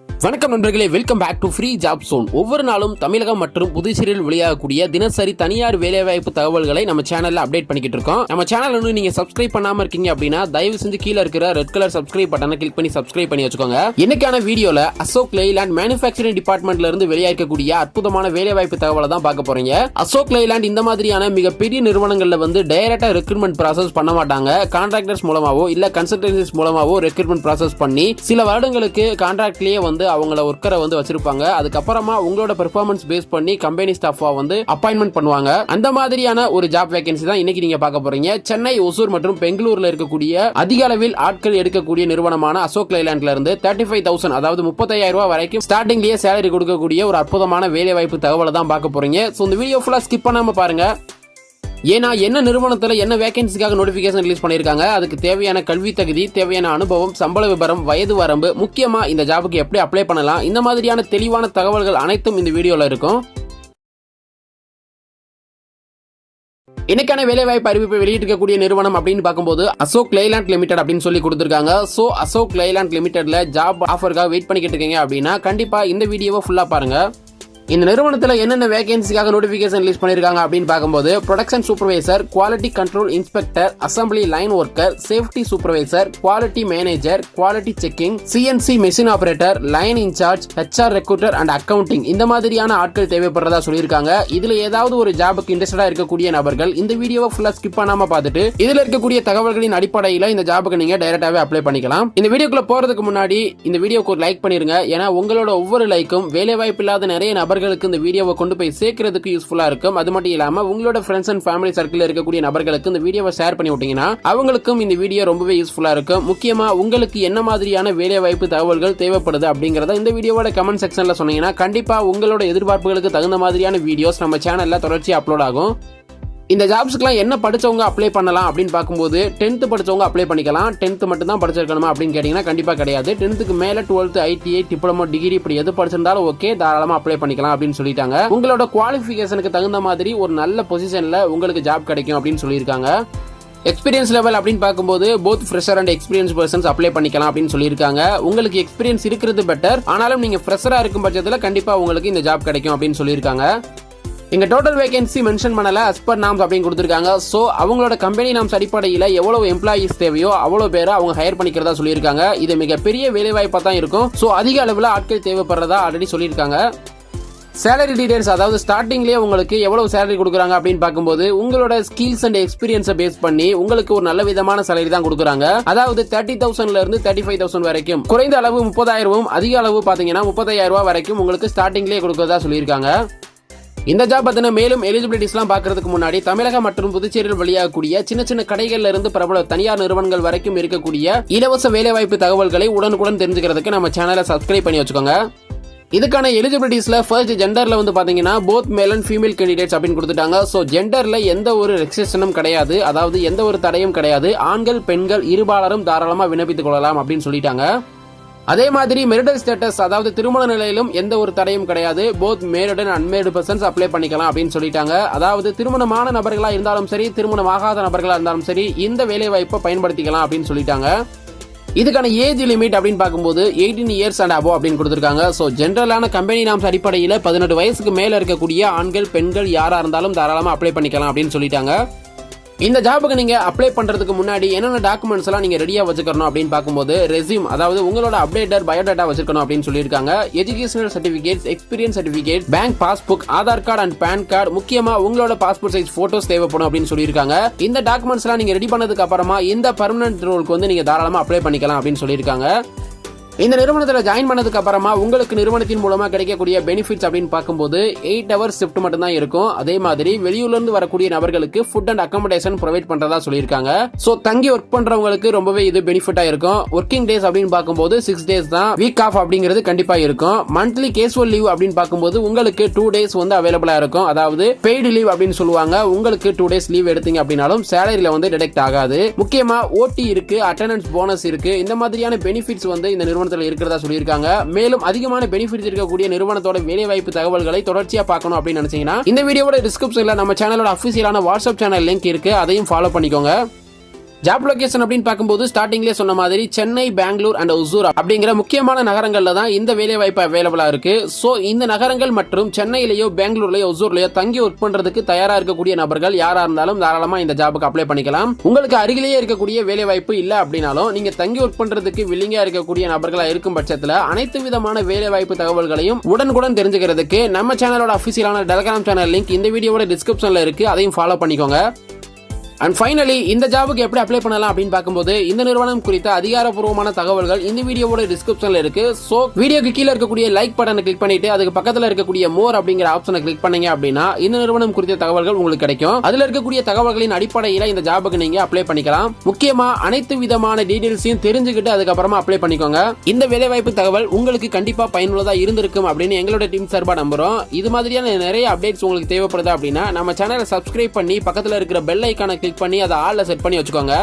you வணக்கம் நண்பர்களே welcome back to Free Job Zone ஒவ்வொரு நாளும் தமிழகம் மற்றும் புதுச்சேரியில் வெளியாகக்கூடிய தினசரி தனியார் வேலைவாய்ப்பு தகவல்களை நம்ம சேனல்ல அப்டேட் பண்ணிக்கிட்டு இருக்கோம். நம்ம சேனல் இன்னும் நீங்க சப்ஸ்கிரைப் பண்ணாம இருக்கீங்க அப்படின்னா தயவு செஞ்சு கீழே இருக்கிற ரெட் கலர் சப்ஸ்கிரைப் பட்டனை கிளிக் பண்ணி சப்ஸ்கிரைப் பண்ணி வச்சுக்கோங்க. இன்னைக்கான வீடியோல அசோக் லேலாண்ட் மேனுஃபேக்சரிங் டிபார்ட்மெண்ட்ல இருந்து வெளியாகக்கூடிய அற்புதமான வேலைவாய்ப்பு தகவலை தான் பார்க்க போறீங்க. அசோக் லேலாண்ட் இந்த மாதிரியான மிகப்பெரிய நிறுவனங்கள்ல வந்து டைரக்டா ரெக்ரூட்மெண்ட் ப்ராசஸ் பண்ண மாட்டாங்க. கான்ட்ராக்டர்ஸ் மூலமாவோ இல்ல கன்சல்டன்சிஸ் மூலமாவோ ரெக்ரூட்மெண்ட் ப்ராசஸ் பண்ணி சில வருடங்களுக்கு கான்ட்ராக்ட்லயே வந்து அவங்கள ஒர்க்கரை வந்து வச்சிருப்பாங்க. அதுக்கப்புறமா உங்களோட பெர்ஃபார்மன்ஸ் பேஸ் பண்ணி கம்பெனி ஸ்டாஃபா வந்து அப்பாயின்மெண்ட் பண்ணுவாங்க. அந்த மாதிரியான ஒரு ஜாப் வேகன்சி தான் இன்னைக்கு நீங்க பார்க்க போறீங்க. சென்னை ஒசூர் மற்றும் பெங்களூர்ல இருக்கக்கூடிய அதிக அளவில் ஆட்கள் எடுக்கக்கூடிய நிறுவனமான அசோக் லைலாண்ட்ல இருந்து தேர்ட்டி ஃபைவ் தௌசண்ட் அதாவது முப்பத்தாயிரம் ரூபாய் வரைக்கும் ஸ்டார்டிங்லயே சேலரி கொடுக்கக்கூடிய ஒரு அற்புதமான வேலை வாய்ப்பு தகவலை தான் பார்க்க போறீங்க. ஸோ இந்த வீடியோ ஃபுல்லா ஸ்கிப் பண்ணாம பாருங்க. ஏன்னா என்ன நிறுவனத்தில் என்ன வேகன்சிக்காக நோட்டிஃபிகேஷன் ரிலீஸ் பண்ணியிருக்காங்க? அதுக்கு தேவையான கல்வி தகுதி தேவையான அனுபவம் சம்பள விபரம் வயது வரம்பு முக்கியமாக இந்த ஜாபுக்கு எப்படி அப்ளை பண்ணலாம்? இந்த மாதிரியான தெளிவான தகவல்கள் அனைத்தும் இந்த வீடியோவில் இருக்கும். இன்னைக்கான வேலைவாய்ப்பு அறிவிப்பை வெளியிட்டிருக்கக்கூடிய நிறுவனம் அப்படின்னு பார்க்கும்போது அசோக் லைலாண்ட் லிமிடெட் அப்படின்னு சொல்லி கொடுத்துருக்காங்க. ஸோ அசோக் லைலாண்ட் லிமிடெட்ல ஜாப் ஆஃபருக்காக வெயிட் பண்ணிக்கிட்டு இருக்கீங்க அப்படின்னா கண்டிப்பா இந்த வீடியோவை ஃபுல்லா பாருங்க. இந்த நிறுவனத்தில் என்னென்ன வேகன்சிக்காக நோட்டிஃபிகேஷன் ரிலீஸ் பண்ணியிருக்காங்க அப்படின்னு பார்க்கும்போது production supervisor quality control inspector assembly line worker safety supervisor quality manager quality checking CNC machine operator line in charge HR recruiter and accounting இந்த மாதிரியான ஆட்கள் தேவைப்படுறதா சொல்லியிருக்காங்க. இதுல ஏதாவது ஒரு ஜாபுக்கு இன்ட்ரெஸ்டடா இருக்கக்கூடிய நபர்கள் இந்த வீடியோவை ஃபுல்லா ஸ்கிப் பண்ணாம பார்த்துட்டு இதுல இருக்கக்கூடிய தகவல்களின் அடிப்படையில் இந்த ஜாபுக்கு நீங்க டைரக்டாவே அப்ளை பண்ணிக்கலாம். இந்த வீடியோக்குள்ள போறதுக்கு முன்னாடி இந்த வீடியோக்கு ஒரு லைக் பண்ணிருங்க. ஏன்னா உங்களோட ஒவ்வொரு லைக்கும் வேலை வாய்ப்பு இல்லாத நிறைய நபர்களுக்கு இந்த வீடியோவை கொண்டு போய் சேர்க்கறதுக்கு யூஸ்ஃபுல்லா இருக்கும். அது மட்டும் இல்லாம உங்களோட ஃப்ரெண்ட்ஸ் அண்ட் ஃபேமிலி சர்க்கிள் இருக்கக்கூடிய நபர்களுக்கு இந்த வீடியோவை ஷேர் பண்ணி விட்டீங்கன்னா அவங்களுக்கும் இந்த வீடியோ ரொம்பவே யூஸ்ஃபுல்லாக இருக்கும். முக்கியமா உங்களுக்கு என்ன மாதிரியான வேலை வாய்ப்பு தகவல்கள் தேவைப்படுது அப்படிங்கிறத இந்த வீடியோவோட கமெண்ட் செக்ஷனில் சொன்னீங்கன்னா கண்டிப்பாக உங்களோட எதிர்பார்ப்புகளுக்கு தகுந்த மாதிரியான வீடியோஸ் நம்ம சேனலில் தொடர்ச்சி அப்லோட் ஆகும். இந்த ஜாப்ஸ்க்குலாம் என்ன படிச்சவங்க அப்ளை பண்ணலாம் அப்படின்னு பார்க்கும்போது டென்த்து படிச்சவங்க அப்ளை பண்ணிக்கலாம். டென்த்து மட்டும் தான் படிச்சிருக்கணுமா அப்படின்னு கேட்டிங்கன்னா கண்டிப்பாக கிடையாது. டென்த்துக்கு மேலே டுவெல்த் ஐடிஐ டிப்ளமோ டிகிரி இப்படி எது படிச்சிருந்தாலும் ஓகே தாராளமாக அப்ளை பண்ணிக்கலாம் அப்படின்னு சொல்லிட்டாங்க. உங்களோட குவாலிஃபிகேஷனுக்கு தகுந்த மாதிரி ஒரு நல்ல பொசிஷனில் உங்களுக்கு ஜாப் கிடைக்கும் அப்படின்னு சொல்லியிருக்காங்க. எக்ஸ்பீரியன்ஸ் லெவல் அப்படின்னு பார்க்கும்போது both fresher and experience persons apply பண்ணிக்கலாம் அப்படின்னு சொல்லியிருக்காங்க. உங்களுக்கு எக்ஸ்பீரியன்ஸ் இருக்கிறது பெட்டர் ஆனாலும் நீங்கள் ஃப்ரெஷராக இருக்கும் பட்சத்தில் கண்டிப்பாக உங்களுக்கு இந்த ஜாப் கிடைக்கும் அப்படின்னு சொல்லியிருக்காங்க. இங்க டோட்டல் வேகன்சி மென்ஷன் பண்ணல as நாம்ஸ் அப்படின்னு கொடுத்துருக்காங்க. ஸோ அவங்களோட கம்பெனி நாம்ஸ் அடிப்படையில் எவ்வளவு எம்ப்ளாயிஸ் தேவையோ அவ்வளோ பேரை அவங்க ஹையர் பண்ணிக்கிறதா சொல்லியிருக்காங்க. இது மிகப்பெரிய வேலைவாய்ப்பாக தான் இருக்கும். ஸோ அதிக அளவில் ஆட்கள் தேவைப்படுறதா ஆல்ரெடி சொல்லியிருக்காங்க. சேலரி டீடைல்ஸ் அதாவது ஸ்டார்டிங்லேயே உங்களுக்கு எவ்வளவு சேலரி கொடுக்குறாங்க அப்படின்னு பார்க்கும்போது உங்களோட ஸ்கில்ஸ் அண்ட் எக்ஸ்பீரியன்ஸை பேஸ் பண்ணி உங்களுக்கு ஒரு நல்ல விதமான சேலரி தான் கொடுக்குறாங்க. அதாவது தேர்ட்டி தௌசண்ட்ல இருந்து தேர்ட்டி ஃபைவ் தௌசண்ட் வரைக்கும். குறைந்த அளவு முப்பதாயிரமும் அதிக அளவு பார்த்தீங்கன்னா முப்பதாயிரம் ரூபாய் வரைக்கும் உங்களுக்கு ஸ்டார்டிங்லேயே கொடுக்கறதா சொல்லியிருக்காங்க. இந்த ஜாப் பத்தின மேலும் எலிஜிபிலிட்டிஸ்லாம் பார்க்கறதுக்கு முன்னாடி தமிழகம் மற்றும் புதுச்சேரியில் வெளியாகக்கூடிய சின்ன சின்ன கடைகள்ல இருந்து பிரபல தனியார் நிறுவனங்கள் வரைக்கும் இருக்கக்கூடிய இலவச வேலைவாய்ப்பு தகவல்களை உடனுக்குடன் தெரிஞ்சுக்கிறதுக்கு நம்ம சேனலை சப்ஸ்கிரைப் பண்ணி வச்சுக்கோங்க. இதுக்கான எலிஜிபிலிட்டிஸ்ல ஃபர்ஸ்ட் ஜெண்டர்ல வந்து பாத்தீங்கன்னா both male and female candidates அப்படின்னு கொடுத்துட்டாங்க. ஸோ ஜெண்டர்ல எந்த ஒரு ரெஸ்ட்ரிக்ஷனும் கிடையாது. அதாவது எந்த ஒரு தடையும் கிடையாது. ஆண்கள் பெண்கள் இருபாலரும் தாராளமாக விண்ணப்பித்துக் கொள்ளலாம் அப்படின்னு சொல்லிட்டாங்க. அதே மாதிரி மெரிடல் ஸ்டேட்டஸ் அதாவது திருமண நிலையிலும் எந்த ஒரு தடையும் கிடையாது. Both married and unmarried persons apply பண்ணிக்கலாம் அப்படின்னு சொல்லிட்டாங்க. அதாவது திருமணமான நபர்களா இருந்தாலும் சரி திருமணம் ஆகாத நபர்களா இருந்தாலும் சரி இந்த வேலை வாய்ப்பை பயன்படுத்திக்கலாம் அப்படின்னு சொல்லிட்டாங்க. இதுக்கான ஏஜ் லிமிட் அப்படின்னு பார்க்கும்போது எயிட்டீன் இயர்ஸ் அண்ட் அபோ அப்படின்னு கொடுத்துருக்காங்க. ஸோ ஜென்ரலான கம்பெனி நாம்ஸ் அடிப்படையில் பதினெட்டு வயசுக்கு மேலே இருக்கக்கூடிய ஆண்கள் பெண்கள் யாராக இருந்தாலும் தாராளமாக அப்ளை பண்ணிக்கலாம் அப்படின்னு சொல்லிட்டாங்க. இந்த ஜாபுக்கு நீங்க அப்ளை பண்றதுக்கு முன்னாடி என்னென்ன டாக்குமெண்ட்ஸ் எல்லாம் நீங்க ரெடியா வச்சுக்கணும் அப்படின்னு பார்க்கும்போது ரெசியூம் அதாவது உங்களோட அப்டேட்டர் பயோடேட்டா வச்சிருக்கணும் அப்படின்னு சொல்லியிருக்காங்க. Educational certificates experience certificate bank passbook Aadhaar card and PAN card முக்கியமா உங்களோட பாஸ்போர்ட் சைஸ் போட்டோஸ் தேவைப்படும் அப்படின்னு சொல்லியிருக்காங்க. இந்த டாக்குமெண்ட்ஸ் எல்லாம் நீங்க ரெடி பண்ணதுக்கு அப்புறமா இந்த பர்மனன்ட் ரோலுக்கு வந்து நீங்க தாராளமா அப்ளை பண்ணிக்கலாம் அப்படின்னு சொல்லியிருக்காங்க. இந்த நிறுவனத்தில் ஜாயின் பண்ணதுக்கு அப்புறமா உங்களுக்கு நிறுவனத்தின் மூலமா கிடைக்கக்கூடிய பெனிஃபிட்ஸ் அப்படின்னு பார்க்கும்போது எயிட் ஹவர்ஸ் ஷிஃப்ட் மட்டும் தான் இருக்கும். அதே மாதிரி வெளியூர்ல இருந்து வரக்கூடிய நபர்களுக்கு ஃபுட் அண்ட் அக்கமடேஷன் ப்ரொவைட் பண்றதா சொல்லியிருக்காங்க. ஸோ தங்கி ஒர்க் பண்றவங்களுக்கு ரொம்பவே இது பெனிஃபிட்டா இருக்கும். ஒர்க்கிங் டேஸ் அப்படின்னு பார்க்கும்போது சிக்ஸ் டேஸ் தான். வீக் ஆஃப் அப்படிங்கிறது கண்டிப்பா இருக்கும். மந்த்லி கேஷுவல் லீவ் அப்படின்னு பார்க்கும்போது உங்களுக்கு டூ டேஸ் வந்து அவைலபிளா இருக்கும். அதாவது பெய்டு லீவ் அப்படின்னு சொல்லுவாங்க. உங்களுக்கு டூ டேஸ் லீவ் எடுத்தீங்க அப்படின்னாலும் சேலரியில வந்து டிடெக்ட் ஆகாது. முக்கியமா ஓடி இருக்கு அட்டண்டன்ஸ் போனஸ் இருக்கு. இந்த மாதிரியான பெனிஃபிட்ஸ் வந்து இந்த நிறுவனம் நிறுவனத்தில் இருக்கிறதா சொல்லியிருக்காங்க. மேலும் அதிகமான பெனிஃபிட்ஸ் இருக்கக்கூடிய நிறுவனத்தோட வேலைவாய்ப்பு தகவல்களை தொடர்ச்சியா பார்க்கணும் அப்படின்னு நினைச்சீங்கன்னா இந்த வீடியோட டிஸ்கிரிப்ஷனில் நம்ம சேனலோட அஃபிஷியலான வாட்ஸ்அப் சேனல் லிங்க் இருக்கு. அதையும் ஃபாலோ பண்ணிக்கோங்க. ஜாப் லொகேஷன் அப்படின்னு பார்க்கும்போது ஸ்டார்டிங்லேயே சொன்ன மாதிரி சென்னை பெங்களூர் அண்ட் ஒசூர் அப்படிங்கிற முக்கியமான நகரங்களில் தான் இந்த வேலை வாய்ப்பு அவைலபிளாக இருக்கு. ஸோ இந்த நகரங்கள் மற்றும் சென்னையிலேயோ பெங்களூர்லயோ ஒசூர்லயோ தங்கி ஒர்க் பண்றதுக்கு தயாரா இருக்கக்கூடிய நபர்கள் யாரா இருந்தாலும் தாராளமா இந்த ஜாபுக்கு அப்ளை பண்ணிக்கலாம். உங்களுக்கு அருகிலேயே இருக்கக்கூடிய வேலை வாய்ப்பு இல்லை அப்படின்னாலும் நீங்க தங்கி ஒர்க் பண்றதுக்கு வில்லிங்கா இருக்கக்கூடிய நபர்களா இருக்கும் பட்சத்தில் அனைத்து விதமான வேலை வாய்ப்பு தகவல்களையும் உடனுக்குடன் தெரிஞ்சுக்கிறதுக்கு நம்ம சேனலோட அபிஷியலான டெலகிராம் சேனல் லிங்க் இந்த வீடியோவோட டிஸ்கிரிப்ஷன்ல இருக்கு. அதையும் ஃபாலோ பண்ணிக்கோங்க. அண்ட் ஃபைனலி இந்த ஜாபுக்கு எப்படி அப்ளை பண்ணலாம் அப்படின்னு பார்க்கும்போது இந்த நிறுவனம் குறித்த அதிகாரப்பூர்வமான தகவல்கள் இந்த வீடியோவோட டிஸ்கிரிப்ஷன்ல இருக்கு. ஸோ வீடியோக்கு கீழே இருக்கக்கூடிய லைக் பட்டனை கிளிக் பண்ணிட்டு அதுக்கு பக்கத்தில் இருக்கக்கூடிய மோர் அப்படிங்கிற ஆப்ஷனை கிளிக் பண்ணீங்க அப்படின்னா இந்த நிறுவனம் குறித்த தகவல்கள் உங்களுக்கு கிடைக்கும். அதுல இருக்கக்கூடிய தகவல்களின் அடிப்படையில் இந்த ஜாபுக்கு நீங்க அப்ளை பண்ணிக்கலாம். முக்கியமா அனைத்து விதமான டீடைல்ஸையும் தெரிஞ்சுக்கிட்டு அதுக்கப்புறமா அப்ளை பண்ணிக்கோங்க. இந்த வேலைவாய்ப்பு தகவல் உங்களுக்கு கண்டிப்பா பயனுள்ளதா இருந்திருக்கும் அப்படின்னு எங்களோட டீம் சார்பா நம்புறோம். இது மாதிரியான நிறைய அப்டேட்ஸ் உங்களுக்கு தேவைப்படுது அப்படின்னா நம்ம சேனலை சப்ஸ்கிரைப் பண்ணி பக்கத்தில் இருக்கிற பெல் ஐக்கான கிளிக் பண்ணி அதை ஆளில் செட் பண்ணி வச்சுக்கோங்க.